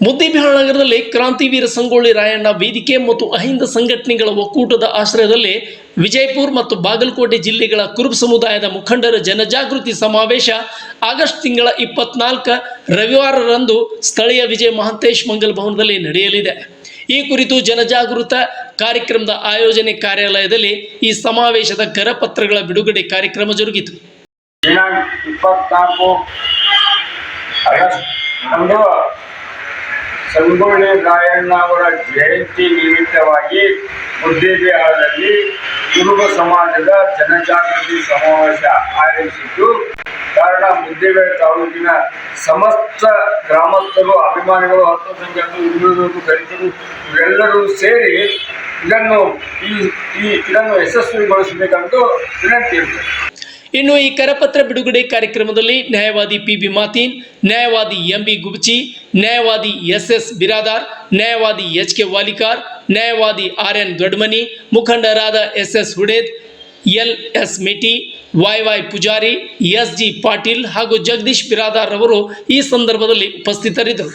ಮುದ್ದೇಬಿಹಾಳ ನಗರದಲ್ಲಿ ಕ್ರಾಂತಿವೀರ ಸಂಗೊಳ್ಳಿ ರಾಯಣ್ಣ ವೇದಿಕೆ ಮತ್ತು ಅಹಿಂದ ಸಂಘಟನೆಗಳ ಒಕ್ಕೂಟದ ಆಶ್ರಯದಲ್ಲಿ ವಿಜಯಪುರ ಮತ್ತು ಬಾಗಲಕೋಟೆ ಜಿಲ್ಲೆಗಳ ಕುರುಬ ಸಮುದಾಯದ ಮುಖಂಡರ ಜನಜಾಗೃತಿ ಸಮಾವೇಶ ಆಗಸ್ಟ್ ತಿಂಗಳ ಇಪ್ಪತ್ನಾಲ್ಕ ರವಿವಾರರಂದು ಸ್ಥಳೀಯ ವಿಜಯ ಮಹಾಂತೇಶ್ ಮಂಗಲ್ ಭವನದಲ್ಲಿ ನಡೆಯಲಿದೆ. ಈ ಕುರಿತು ಜನಜಾಗೃತ ಕಾರ್ಯಕ್ರಮದ ಆಯೋಜನೆ ಕಾರ್ಯಾಲಯದಲ್ಲಿ ಈ ಸಮಾವೇಶದ ಕರಪತ್ರಗಳ ಬಿಡುಗಡೆ ಕಾರ್ಯಕ್ರಮ ಜರುಗಿತು ದಿನಾಂಕ ಇಪ್ಪತ್ನಾಲ್ಕು ಆಗಸ್ಟ್ ಅಂದು ಸಂಗೊಳ್ಳಿ ರಾಯಣ್ಣ ಅವರ ಜಯಂತಿ ನಿಮಿತ್ತವಾಗಿ ಮುದ್ದೇಬಿಹಾರದಲ್ಲಿ ಕುರುಬ ಸಮಾಜದ ಜನಜಾಗೃತಿ ಸಮಾವೇಶ ಆಯೋಜಿಸಿದ್ದು, ಕಾರಣ ಮುದ್ದೇಬಿಹಾರ ತಾಲೂಕಿನ ಸಮಸ್ತ ಗ್ರಾಮಸ್ಥರು, ಅಭಿಮಾನಿಗಳು, ಹತ್ತು ಸಂಖ್ಯೆಗಳು ಹಿರಿಯೂರು ದಲಿತರು ಇವೆಲ್ಲರೂ ಸೇರಿ ಇದನ್ನು ಈ ಈ ಇದನ್ನು ಯಶಸ್ವಿಗೊಳಿಸಬೇಕೆಂದು ವಿನಂತಿ. ಇನ್ನು ಈ ಕರಪತ್ರ ಬಿಡುಗಡೆ ಕಾರ್ಯಕ್ರಮದಲ್ಲಿ ನ್ಯಾಯವಾದಿ ಪಿ ಬಿ ಮಾತೀನ್, ನ್ಯಾಯವಾದಿ ಎಂ ಬಿ ಗುಬ್ಚಿ, ನ್ಯಾಯವಾದಿ ಎಸ್ ಎಸ್ ಬಿರಾದಾರ್, ನ್ಯಾಯವಾದಿ ಎಚ್ ಕೆ ವಾಲಿಕಾರ್, ನ್ಯಾಯವಾದಿ ಆರ್ ಎನ್ ದೊಡ್ಮನಿ, ಮುಖಂಡರಾದ S S Hudedh L S Meti, Y Y Pujari, S G Patil ಹಾಗೂ ಜಗದೀಶ್ ಬಿರಾದಾರ್ ಅವರು ಈ ಸಂದರ್ಭದಲ್ಲಿ ಉಪಸ್ಥಿತರಿದ್ದರು.